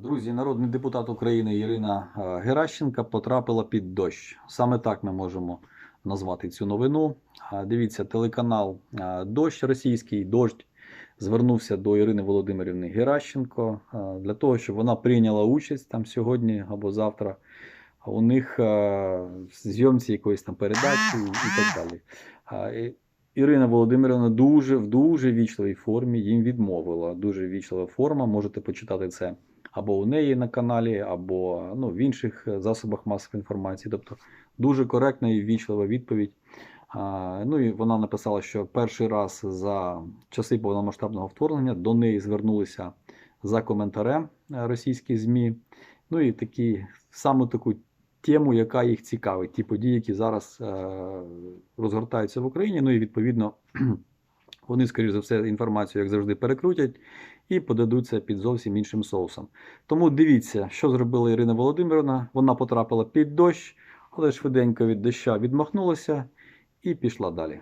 Друзі, народний депутат України Ірина е, Геращенка потрапила під дощ. Саме так ми можемо назвати цю новину. Е, Дивіться, телеканал е, Дощ російський дощ звернувся до Ірини Володимирівни Геращенко для того, щоб вона прийняла участь там сьогодні або завтра. У них зйомці якоїсь там передачі і так далі. Ірина Володимирівна дуже в дуже вічливій формі їм відмовила. Дуже вічлива форма. Можете почитати це або у неї на каналі, або ну, в інших е, засобах масової інформації. Тобто дуже коректна і вічлива відповідь. Ну і вона написала, що перший раз за часи повномасштабного вторгнення до неї звернулися за коментарем е, російські ЗМІ. Ну і такі саме таку тему, яка їх цікавить, ті події, які зараз е, розгортаються в Україні. Ну і відповідно вони, скоріш за все, інформацію, як завжди, перекрутять і подадуться під зовсім іншим соусом. Тому дивіться, що зробила Ірина Володимирівна. Вона потрапила під дощ, але швиденько від доща відмахнулася і пішла далі.